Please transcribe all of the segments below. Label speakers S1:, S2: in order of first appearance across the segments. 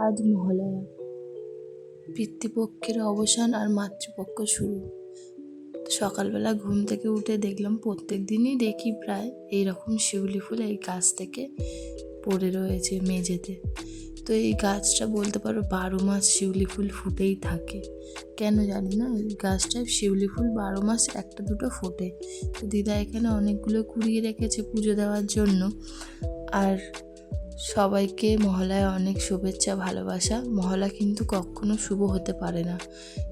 S1: আজ মহালয়া। পিতৃপক্ষের অবসান আর মাতৃপক্ষ শুরু। সকালবেলা ঘুম থেকে উঠে দেখলাম প্রত্যেক দিনই দেখি প্রায় এইরকম শিউলি ফুল এই গাছ থেকে পড়ে রয়েছে মেঝেতে। তো এই গাছটা বলতে পারো বারো মাস শিউলি ফুল ফুটেই থাকে। কেন জানি না, এই গাছটায় শিউলি ফুল বারো মাস একটা দুটো ফোটে। তো দিদা এখানে অনেকগুলো কুড়িয়ে রেখেছে পুজো দেওয়ার জন্য। আর সবাইকে মহলায় অনেক শুভেচ্ছা, ভালোবাসা। মহলা কিন্তু কখনো শুভ হতে পারে না।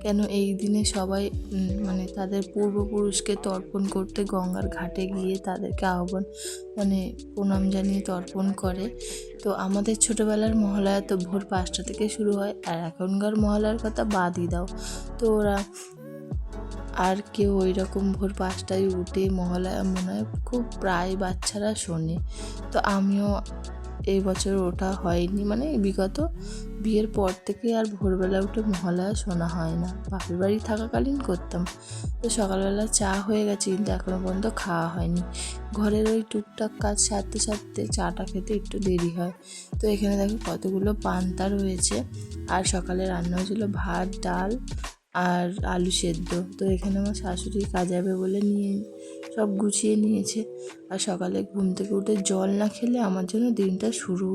S1: কেন এই দিনে সবাই মানে তাদের পূর্বপুরুষকে তর্পণ করতে গঙ্গার ঘাটে গিয়ে তাদেরকে আহ্বান মানে প্রণাম জানিয়ে তর্পণ করে। তো আমাদের ছোটোবেলার মহালয়া তো ভোর পাঁচটা থেকে শুরু হয়, আর এখনকার মহলার কথা বাদই দাও। তো ওরা আর কেউ ওই রকম ভোর পাঁচটায় উঠে মহালয়া মনে হয় খুব প্রায় বাচ্চারা শোনে। তো আমিও এই বছর ওঠা হয়নি। মানে বিগত বিয়ের পর থেকে আর ভোরবেলা উঠে মহালয়া শোনা হয় না। বাপের বাড়ি থাকাকালীন করতাম। তো সকালবেলা চা হয়ে গেছে কিন্তু এখনও পর্যন্ত খাওয়া হয়নি। ঘরের ওই টুকটাক কাজ সারতে সারতে চাটা খেতে একটু দেরি হয়। তো এখানে দেখো কতগুলো পান্তা রয়েছে। আর সকালে রান্না হয়েছিল ভাত, ডাল আর আলু সেদ্ধ। তো এখানে আমার শাশুড়ি কাজ যাবে বলে নিয়ে সব গুছিয়ে নিয়েছে। আর সকালে ঘুম থেকে উঠে জল না খেলে আমার জন্য দিনটা শুরু,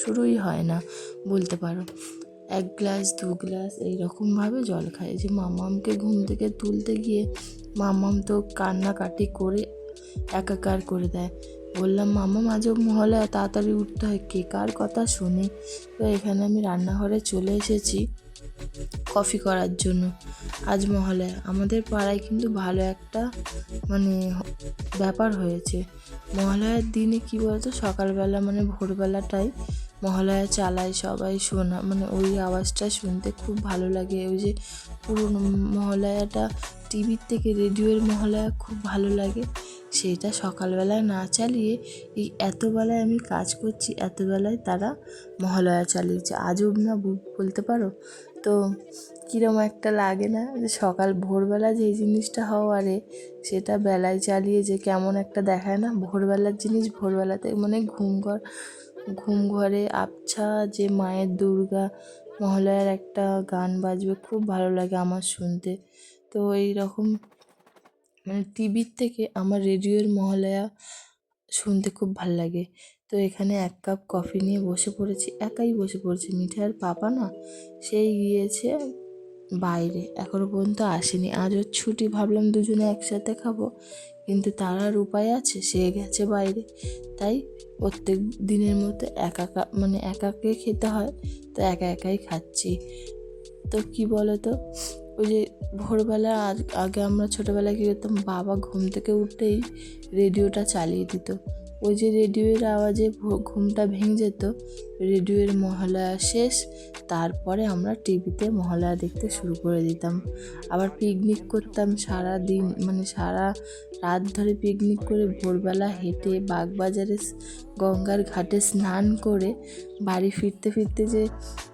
S1: শুরুই হয় না, বলতে পারো। এক গ্লাস, দু গ্লাস এইরকমভাবে জল খাই যে মামামকে ঘুম থেকে তুলতে গিয়ে মামাম তো কান্নাকাটি করে একাকার করে দেয়। বললাম মামা মাঝে মহলে তাড়াতাড়ি উঠতে হয়, কে কার কথা শুনে? তো এখানে আমি রান্নাঘরে চলে এসেছি। কফি করার জন্য। আজ মহলায় আমাদের পাড়ায় কিন্তু ভালো একটা মানে ব্যাপার হয়েছে। মহালয়ার দিনে কি বলতো? সকালবেলা মানে ভোরবেলাটাই মহালয়া চালায় সবাই শোনা মানে ওই আওয়াজটা শুনতে খুব ভালো লাগে। ওই যে পুরনো মহালয়াটা টিভির থেকে রেডিওর মহালয়া খুব ভালো লাগে। সেটা সকালবেলায় না চালিয়ে এই এতবেলায় আমি কাজ করছি, এতবেলায় তারা মহালয়া চালিয়েছে। আজব না বলতে পারো? তো কীরম একটা লাগে না যে সকাল ভোরবেলা যেই জিনিসটা হওয়ারে সেটা বেলায় চালিয়ে যে কেমন একটা দেখায় না? ভোরবেলার জিনিস ভোরবেলাতে মানে ঘুম ঘর, ঘুম ঘরে আবছা যে মায়ের দুর্গা মহালয়ার একটা গান বাজবে খুব ভালো লাগে আমার শুনতে। তো এই রকম মানে টিভির থেকে আমার রেডিওর মহালয়া শুনতে খুব ভালো লাগে। তো এখানে এক কাপ কফি নিয়ে বসে পড়েছি। একাই বসে পড়েছি। মিঠাইয়ের পাপা না, সেই গিয়েছে বাইরে। এখনও পর্যন্ত আসেনি। আজ ওর ছুটি। ভাবলাম দুজনে একসাথে খাব। কিন্তু তার আর উপায় আছে, সে গেছে বাইরে। তাই প্রত্যেক দিনের মতো একা মানে একাকে খেতে হয়, তো একা একাই খাচ্ছি। তো কি বলো তো ওই যে ভোরবেলা আগে আমরা ছোটোবেলায় কী করতাম, বাবা ঘুম থেকে উঠতেই রেডিওটা চালিয়ে দিত। ওই যে রেডিওর আওয়াজে ঘুমটা ভেঙে যেত। রেডিওর মহালয়া শেষ, তারপরে আমরা টিভিতে মহালয়া দেখতে শুরু করে দিতাম। আবার পিকনিক করতাম সারা দিন মানে সারা রাত ধরে পিকনিক করে ভোরবেলা হেঁটে বাগবাজারে গঙ্গার ঘাটে স্নান করে বাড়ি ফিরতে ফিরতে যে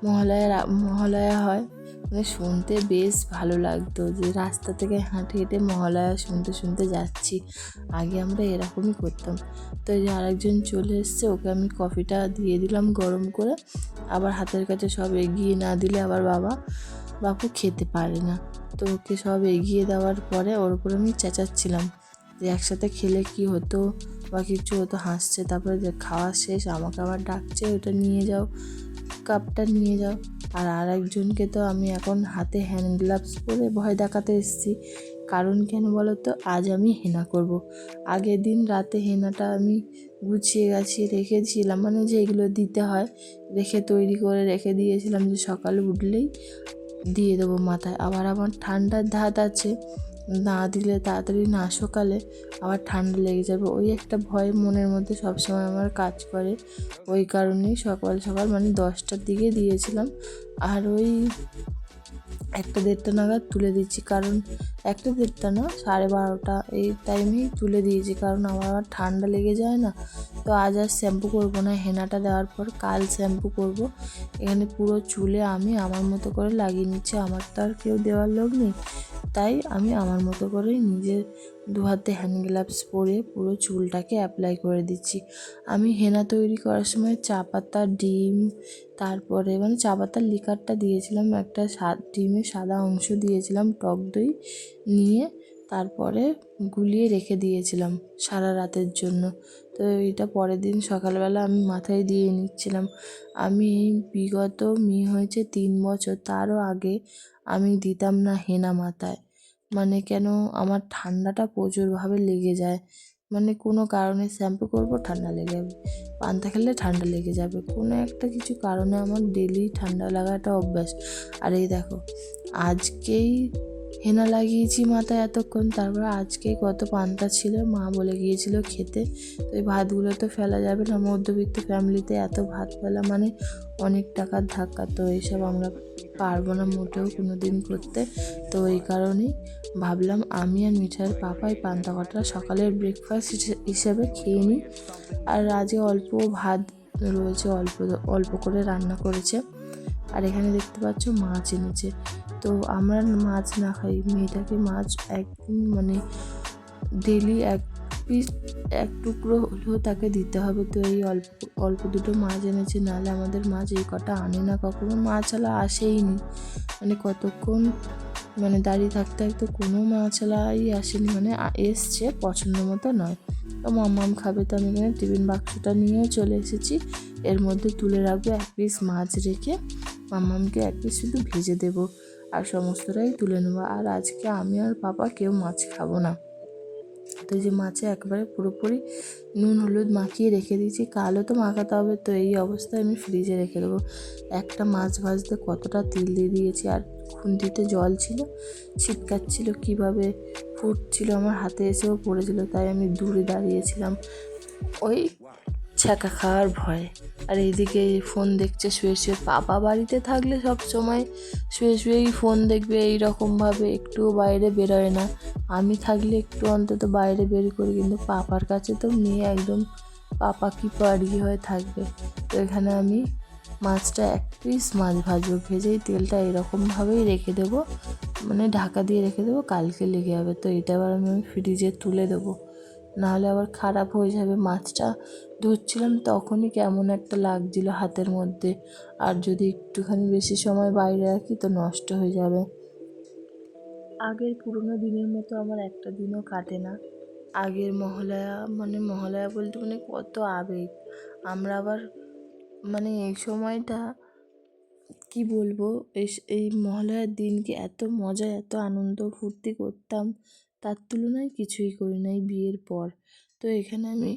S1: মহালয়া রা- মহালয়া হয় মানে শুনতে বেশ ভালো লাগতো যে রাস্তা থেকে হাঁটে হেঁটে মহালয়া শুনতে শুনতে যাচ্ছি। আগে আমরা এরকমই করতাম। তো যে আরেকজন চলে এসছে, ওকে আমি কফিটা দিয়ে দিলাম গরম করে। আবার হাতের কাছে সব এগিয়ে না দিলে আবার বাবা, বাপু খেতে পারে না। তো ওকে সব এগিয়ে দেওয়ার পরে ওর উপর আমি চেঁচাচ্ছিলাম যে একসাথে খেলে কি হতো বা কিছু হতো, হাসছে। তারপরে যে খাওয়া শেষ, আমাকে আবার ডাকছে, ওটা নিয়ে যাও। কাপটা নিয়ে যাও। আর আর একজনকে তো আমি এখন হাতে হ্যান্ড গ্লাভস পরে ভয় দেখাতে এসেছি। কারণ কেন বলো তো, আজ আমি হেনা করব। আগের দিন রাতে হেনাটা আমি গুছিয়ে গাছিয়ে রেখেছিলাম মানে যে এগুলো দিতে হয়, রেখে তৈরি করে রেখে দিয়েছিলাম যে সকালে উঠলেই দিয়ে দেবো মাথায়। আবার আমার ঠান্ডার ধাত আছে না দিলে তাড়াতাড়ি না সকালে আবার ঠান্ডা লেগে যাবে। ওই একটা ভয় মনের মধ্যে সবসময় আমার কাজ করে। ওই কারণেই সকাল সকাল মানে দশটার দিকে দিয়েছিলাম। আর ওই একটা দেড়টা নাগাদ তুলে দিচ্ছি। কারণ একটা দেড়টা না, সাড়ে বারোটা এই টাইমেই তুলে দিয়েছি, কারণ আমার আবার ঠান্ডা লেগে যায় না। তো আজ আর শ্যাম্পু করব না, হেনাটা দেওয়ার পর কাল শ্যাম্পু করব। এখানে পুরো চুলে আমি আমার মতো করে লাগিয়ে নিচ্ছি, আমার তো আর কেউ দেওয়ার লোক নেই। তাই আমি আমার মতো করেই নিজের দু হাতে হ্যান্ড গ্লাভস পরে পুরো চুলটাকে অ্যাপ্লাই করে দিচ্ছি। আমি হেনা তৈরি করার সময় চা পাতা, ডিম, তারপরে মানে চা পাতার লিকারটা দিয়েছিলাম, একটা ডিমের সাদা অংশ দিয়েছিলাম, টক দই নিয়ে তারপরে গুলিয়ে রেখে দিয়েছিলাম সারা রাতের জন্য। তো এটা পরের দিন সকালবেলা আমি মাথায় দিয়ে নিচ্ছিলাম। আমি বিগত মেয়ে হয়েছে তিন বছর, তারও আগে আমি দিতাম না হেনা মাথায়। মানে কেন? আমার ঠান্ডাটা প্রচুরভাবে লেগে যায়। মানে কোনো কারণে শ্যাম্পু করব, ঠান্ডা লেগে যাবে। পান্তা খেলে ঠান্ডা লেগে যাবে। কোনো একটা কিছু কারণে আমার ডেলি ঠান্ডা লাগাটা অভ্যাস। আর এই দেখো, আজকেই হেনা লাগিয়েছি মাথায় এতক্ষণ, তারপর আজকে কত পান্তা ছিল, মা বলে গিয়েছিল খেতে। তো এই ভাতগুলো তো ফেলা যাবে না, মধ্যবিত্ত ফ্যামিলিতে এত ভাত ফেলা মানে অনেক টাকার ধাক্কা। তো এইসব আমরা পারব না মোটেও কোনো দিন করতে। তো এই কারণেই ভাবলাম আমি আর মিঠাইয়ের পাপাই পান্তা কটা সকালের ব্রেকফাস্ট হিসেবে খেয়ে নিই। আর আজকে অল্প ভাত রয়েছে, অল্প অল্প করে রান্না করেছে। আর এখানে দেখতে পাচ্ছ মাছ এনেছে। তো আমরা মাছ না খাই, মেয়েটাকে মাছ একদিন মানে ডেলি এক পিস এক টুকরো হলেও তাকে দিতে হবে। তো এই অল্প অল্প দুটো মাছ এনেছে, নাহলে আমাদের মাছ এই কটা আনে না, কখনো মাছওয়ালা আসেই নি। মানে কতক্ষণ মানে দাঁড়িয়ে থাকতে থাকতে কোনো মাছওয়ালাই আসেনি মানে এসছে পছন্দ মতো নয়। তো মাম্মাম খাবে তো আমি এখানে টিফিন বাক্সটা নিয়েও চলে এসেছি। এর মধ্যে তুলে রাখব এক পিস মাছ রেখে। মাম্মামকে এক পিস শুধু ভেজে দেবো। আর সমস্তটাই তুলে নেব। আর আজকে আমি আর পাপা কেউ মাছ খাব না। তো যে মাছে একবারে পুরোপুরি নুন, হলুদ মাখিয়ে রেখে দিয়েছি। কালও তো মাখাতে হবে, তো এই অবস্থায় আমি ফ্রিজে রেখে দেবো। একটা মাছ ভাজতে কতটা তেল দিয়ে দিয়েছি? আর খুন্তিতে জল ছিল, ছিটকাচ্ছিল কীভাবে? ফুটছিল আমার হাতে, এসেও পড়েছিল, তাই আমি দূরে দাঁড়িয়েছিলাম। ওই ছ্যাঁকা খাওয়ার ভয়ে। আর এইদিকে ফোন দেখছে শুয়ে শুয়ে। পাপা বাড়িতে থাকলে সব সময় শুয়ে শুয়েই ফোন দেখবে এই রকমভাবে একটুও বাইরে বেরোয় না। আমি থাকলে একটু অন্তত বাইরে বের করি, কিন্তু পাপার কাছে তো মেয়ে একদম পাপা কি পাড়ি হয়ে থাকবে। তো এখানে আমি মাছটা এক পিস মাছ ভাজবো, ভেজেই তেলটা এরকমভাবেই রেখে দেবো। মানে ঢাকা দিয়ে রেখে দেবো, কালকে লেগে যাবে। তো এটা আবার আমি ফ্রিজে তুলে দেবো। নাহলে আবার খারাপ হয়ে যাবে মাছটা। ধরছিলাম তখনই কেমন একটা লাগছিল হাতের মধ্যে। আর যদি একটুখানি বেশি সময় বাইরে রাখি তো নষ্ট হয়ে যাবে। আগের পুরোনো দিনের মতো আমার একটা দিনও কাটে না। আগের মহালয়া মানে মহালয়া বলতে মানে কত আবেগ। আমরা আবার মানে এই সময়টা কি বলব? এই এই মহালয়ার দিনকে এত মজা, এত আনন্দ ফুর্তি করতাম, তার তুলনায় কিছুই করি নাই বিয়ের পর। তো এখানে আমি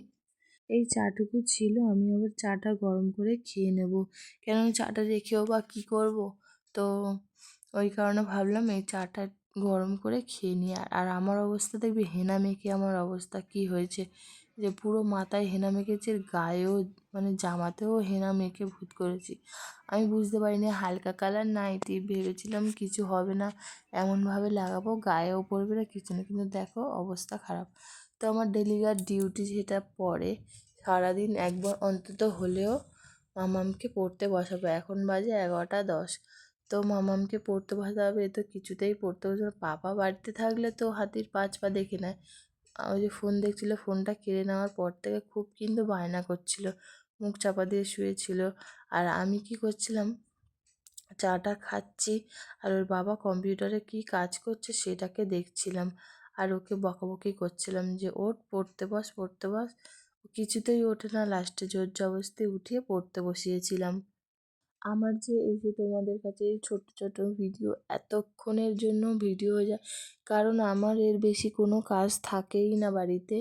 S1: এই চাটুকু ছিল, আমি আবার চাটা গরম করে খেয়ে নেব। কেন চাটা রেখেও বা কী করব? তো ওই কারণে ভাবলাম এই চাটা গরম করে খেয়ে নিই। আর আমার অবস্থা দেখবি, হেনা মেখে আমার অবস্থা কী হয়েছে? যে পুরো মাথায় হেনা মেখেছি, গায়েও মানে জামাতেও হেনা মেখে ভূত করেছি। আমি বুঝতে পারিনি, হালকা কালার নাইটি ভেবেছিলাম কিছু হবে না, এমনভাবে লাগাবো, গায়েও পড়বে না, কিছু না। কিন্তু দেখো, অবস্থা খারাপ। তো আমার ডেলিভার ডিউটি যেটা পড়ে, সারাদিন একবার অন্তত হলেও মামামকে পড়তে বসাবো। এখন বাজে এগারোটা দশ। তো মামামকে পড়তে বসাতে হবে, এ তো কিছুতেই পড়তে বসে পাপা বাড়িতে থাকলে তো হাতির পাঁচ পা দেখে নেয়। ওই যে ফোন দেখছিল ফোনটা কেড়ে নেওয়ার পর থেকে খুব কিন্তু বায়না করছিল, মুখ চাপা দিয়ে শুয়েছিল। আর আমি কি করছিলাম, চাটা খাচ্ছি আর ওর বাবা কম্পিউটারে কি কাজ করছে সেটাকে দেখছিলাম। আর ওকে বকাবকি করছিলাম যে, ওঠ, পড়তে বস পড়তে বস। কিছুতেই ওঠে না লাস্টে জোর জবরদস্তি উঠিয়ে পড়তে বসিয়েছিলাম। আমার যে এই যে তোমাদের কাছে ছোট ছোট ভিডিও এতক্ষণের জন্য ভিডিও হয়ে যায়, কারণ আমার এর বেশি কোনো কাজ থাকেই না বাড়িতে।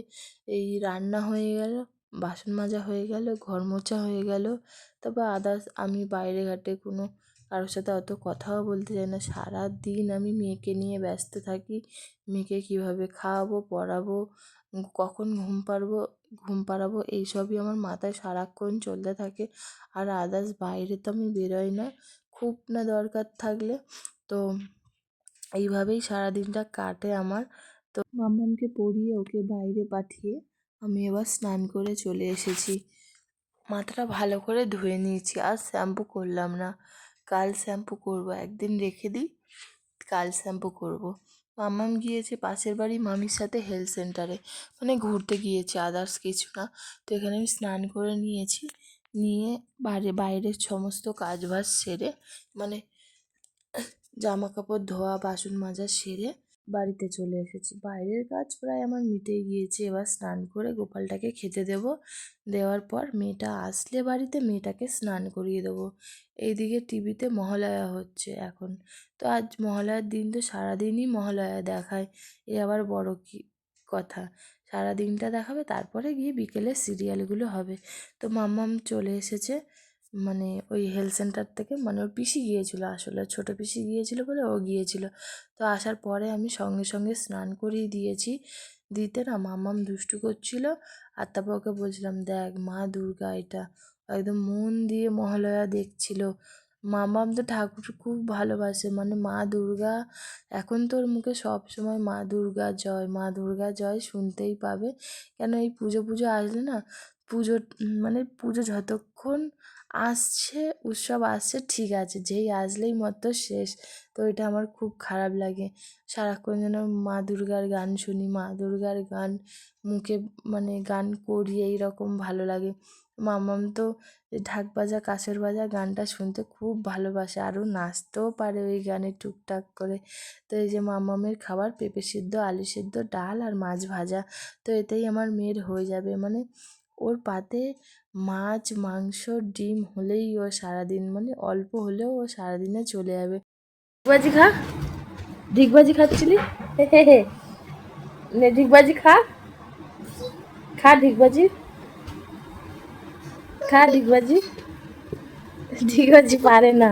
S1: এই রান্না হয়ে গেল, বাসন মাজা হয়ে গেল, ঘর মোছা হয়ে গেল, তারপর আদার্স আমি বাইরে ঘাটে কোনো কারোর সাথে অত কথাও বলতে চাই না। সারা দিন আমি মেয়েকে নিয়ে ব্যস্ত থাকি, মেয়েকে কীভাবে খাওয়াবো, পড়াবো, কখন ঘুম পাড়বো ঘুম পাড়াবো, এইসবই আমার মাথায় সারাক্ষণ চলতে থাকে। আর আদার্স বাইরে তো আমি বেরোই না, খুব না দরকার থাকলে। তো এইভাবেই সারাদিনটা কাটে আমার। তো মাম্মামকে পড়িয়ে ওকে বাইরে পাঠিয়ে আমি এবার স্নান করে চলে এসেছি। মাথাটা ভালো করে ধুয়ে নিয়েছি, আর শ্যাম্পু করলাম না। কাল শ্যাম্পু করব, একদিন রেখে দিই, কাল শ্যাম্পু করব। মাম্মাম গিয়েছে পাশের বাড়ি মামির সাথে হেলথ সেন্টারে মানে ঘুরতে গিয়েছে আদার্স কিছু না। তো এখানে আমি স্নান করে নিয়েছি। নিয়ে বাইরে বাইরের সমস্ত কাজ বাজ সেরে মানে জামা কাপড় ধোয়া, বাসন মাজা সেরে বাড়িতে চলে এসেছি। বাইরের কাজ প্রায় আমার মিটে গিয়েছে। এবার স্নান করে গোপালটাকে খেতে দেব। দেওয়ার পর মেয়েটা আসলে বাড়িতে মেয়েটাকে স্নান করিয়ে দেবো। এইদিকে টিভিতে মহালয়া হচ্ছে এখন। তো আজ মহালয়ার দিন তো সারাদিনই মহালয়া দেখায়। এ আবার বড় কি কথা। সারা দিনটা দেখাবে, তারপরে গিয়ে বিকেলে সিরিয়ালগুলো হবে। তো মাম্মাম চলে এসেছে। মানে ওই হেলথ সেন্টার থেকে মানে ওর পিসি গিয়েছিল আসলে, ছোটো পিসি গিয়েছিল বলে ও গিয়েছিল। তো আসার পরে আমি সঙ্গে সঙ্গে স্নান করিয়ে দিয়েছি। দিতে না মাম্মাম দুষ্টু করছিল। আর তারপর ওকে বলছিলাম, দেখ মা দুর্গা এটা। একদম মন দিয়ে মহালয়া দেখছিল। মামাম তো ঠাকুর খুব ভালোবাসে। মানে মা দুর্গা, এখন তোর মুখে সব সময় মা দুর্গা জয়। মা দুর্গা জয় শুনতেই পাবে। কেন এই পুজো পুজো আসলে না পুজো মানে পুজো যতক্ষণ আসছে, উৎসব আসছে, ঠিক আছে, যেই আসলেই মতো শেষ। তো এটা আমার খুব খারাপ লাগে। সারাক্ষণ যেন মা দুর্গার গান শুনি, মা দুর্গার গান মুখে মানে গান করি, এইরকম ভালো লাগে। মামাম তো ঢাক বাজা, কাঁসর বাজা গানটা শুনতে খুব ভালোবাসে, আরও নাচতেও পারে ওই গানে টুকটাক করে। তো এই যে মামামের খাবার, পেঁপে সিদ্ধ, আলু সিদ্ধ, ডাল আর মাছ ভাজা, তো এতেই আমার মেয়ের হয়ে যাবে। মানে ওর পাতে মাছ, মাংস, ডিম হলেই ও সারাদিন মানে অল্প হলেও ও সারাদিনে চলে যাবে। ডিগবাজি খা। ডিগবাজি খাচ্ছিলি? নে ডিগবাজি খা। খা ডিগবাজি খা ডিগবাজি ডিগবাজি পারে না।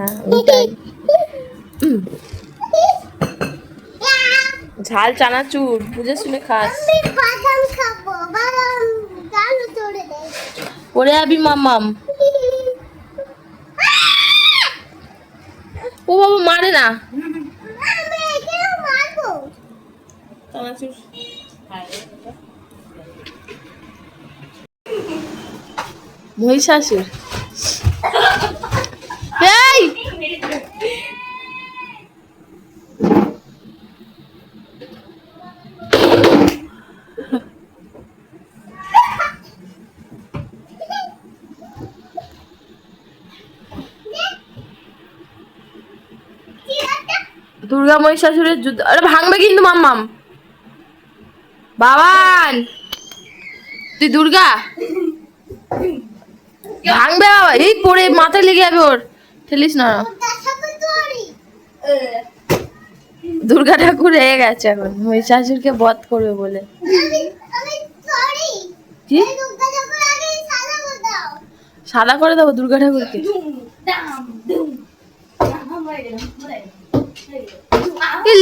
S1: ঝাল চানাচুর, বুঝে শুনে খাস
S2: আমি বাদাম খাব বাদাম গাল তোড়ে দেয়
S1: পরে আবি মামাম ও বাবা মারে না। মহিষাসুর এই দুর্গা মহিষাসুরের যুদ্ধ আরে ভাঙবে কিন্তু মাম্মাম বাবান তুই দুর্গা ভাঙবে বাবা এই পড়ে মাথায় লেগে যাবে ওর ঠেলিস না দুর্গা ঠাকুর হয়ে গেছে এখন মহিষাসুরকে বধ করবে বলে
S2: সাদা
S1: করে দেবো দুর্গা ঠাকুরকে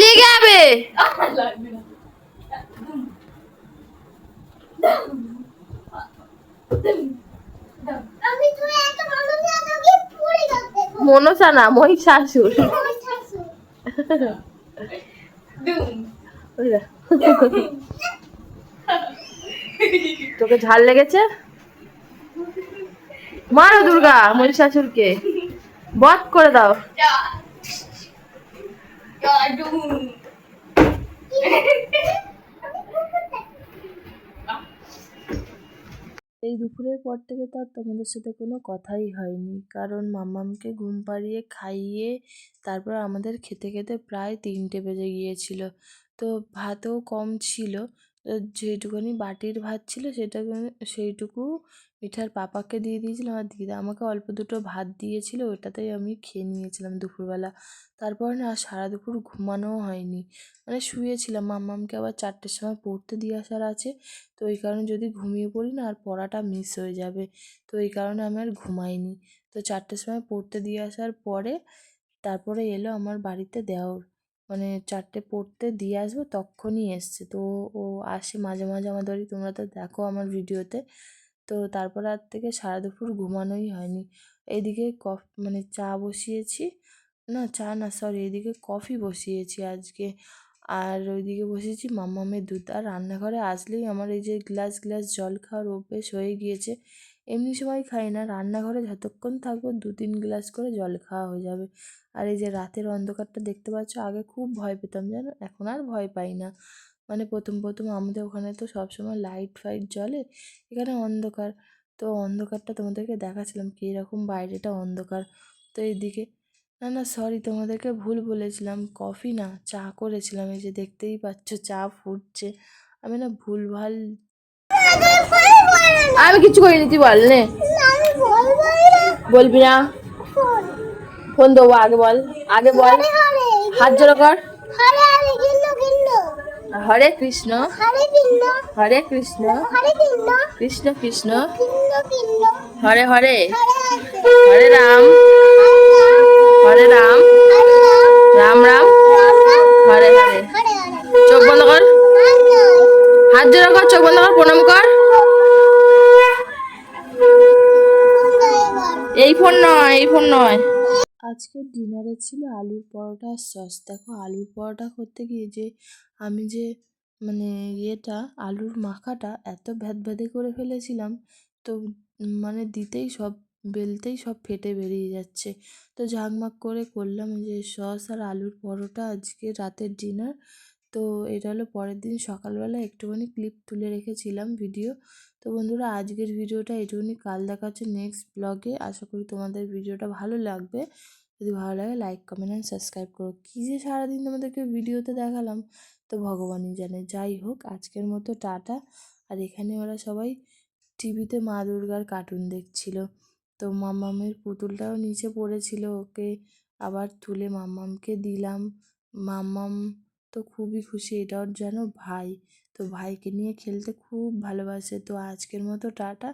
S1: লেগে যাবে মনসা না ওই দেখ। তোকে ঝাল লেগেছে? মারো দুর্গা মহিষাসুরকে। বধ করে দাও। এই দুপুরের পর থেকে তো আর তোমাদের সাথে কোনো কথাই হয়নি। কারণ মামামকে ঘুম পাড়িয়ে খাইয়ে তারপর আমাদের খেতে খেতে প্রায় তিনটে বেজে গিয়েছিল। তো ভাতও কম ছিল। যেটুকুনি বাটির ভাত ছিল সেটা সেইটুকু মিঠার পাপাকে দিয়ে দিয়েছিলাম আর দিদা আমাকে অল্প দুটো ভাত দিয়েছিল, ওটাতেই আমি খেয়ে নিয়েছিলাম দুপুরবেলা। তারপর না আর সারা দুপুর ঘুমানোও হয়নি। মানে শুয়েছিলাম, মাম্মামকে আবার চারটের সময় পড়তে দিয়ে আসার আছে, তো ওই কারণে যদি ঘুমিয়ে পড়ি না আর পড়াটা মিস হয়ে যাবে, তো এই কারণে আমি আর ঘুমাইনি। তো চারটের সময় পড়তে দিয়ে আসার পরে তারপরে এলো আমার বাড়িতে দেওর। মানে চারটে পড়তে দিয়ে আসব, তখনই এসছে। তো ও আসে মাঝে মাঝে আমাদের তোমরা তো দেখো আমার ভিডিওতে তো তারপর আর থেকে সারা দুপুর ঘুমানোই হয়নি। এইদিকে কফ মানে চা বসিয়েছি। না, চা না সরি এদিকে কফি বসিয়েছি আজকে। আর ওইদিকে বসিয়েছি মাম্মামের দুধ। আর রান্নাঘরে আসলেই আমার এই যে গ্লাস গ্লাস জল খাওয়ার অভ্যেস হয়ে গিয়েছে। এমনি সময় খাই না, রান্নাঘরে যতক্ষণ থাকব দু তিন গ্লাস করে জল খাওয়া হয়ে যাবে। আর এই যে রাতের অন্ধকারটা দেখতে পাচ্ছ, আগে খুব ভয় পেতাম জানো, এখন আর ভয় পাই না। মানে প্রথম প্রথম আমাদের ওখানে তো সবসময় লাইট ফাইট জ্বলে, এখানে অন্ধকার। তো অন্ধকারটা তোমাদেরকে দেখাচ্ছিলাম কীরকম বাইরেটা অন্ধকার। তো এইদিকে, না না সরি তোমাদেরকে ভুল বলেছিলাম কফি না, চা করেছিলাম, এই যে দেখতেই পাচ্ছ চা ফুটছে। আমি না ভুলভাল আমি কিছু করিনি, তুই বল নে।
S2: বলব না? ফোন
S1: দেবো, আগে বল আগে বল। হাত জোড়া কর।
S2: হরে
S1: কৃষ্ণ।
S2: হরে
S1: কৃষ্ণ। কৃষ্ণ। কৃষ্ণ। হরে হরে।
S2: হরে
S1: রাম। হরে রাম।
S2: রাম
S1: রাম। হরে হরে। চোখ বন্ধ কর। হাত জোড়ো কর চোখ বন্ধ কর প্রণাম কর। এই ফোন নয় এই ফোন নয়। আজকে ডিনারে ছিল আলুর পরোটা সস। দেখো, আলুর পরোটা করতে গিয়ে যে আমি যে মানে ইয়েটা, আলুর মাখাটা এত ভ্যাদ ভ্যাদে করে ফেলেছিলাম, তো মানে দিতেই সব, বেলতেই সব ফেটে বেরিয়ে যাচ্ছে। তো ঝাঁকমাক করে করলাম যে সস আর আলুর পরোটা আজকে রাতের ডিনার। তো এটা হলো পরের দিন সকালবেলা একটুখানি ক্লিপ তুলে রেখেছিলাম ভিডিও। তো বন্ধুরা, আজকের ভিডিওটা এটুকুনি। কাল দেখা হচ্ছে নেক্সট ব্লগে আশা করি তোমাদের ভিডিওটা ভালো লাগবে। যদি ভালো লাগে লাইক কমেন্ট অ্যান্ড সাবস্ক্রাইব করো। কী যে সারাদিন তোমাদেরকে ভিডিওতে দেখালাম, তো ভগবানই জানে। যাই হোক, আজকের মতো টাটা। আর এখানে ওরা সবাই টিভিতে মা দুর্গার কার্টুন দেখছিল। তো মাম্মামের পুতুলটাও নিচে পড়েছিল ওকে। আবার তুলে মাম্মামকে দিলাম। মাম্মাম তো খুবই খুশি এটা ওর যেন ভাই। তো ভাইকে নিয়ে খেলতে খুব ভালোবাসে। তো আজকের মতো টাটা।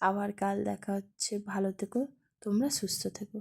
S1: আবার কাল দেখা হচ্ছে। ভালো থেকো। তোমরা সুস্থ থেকো।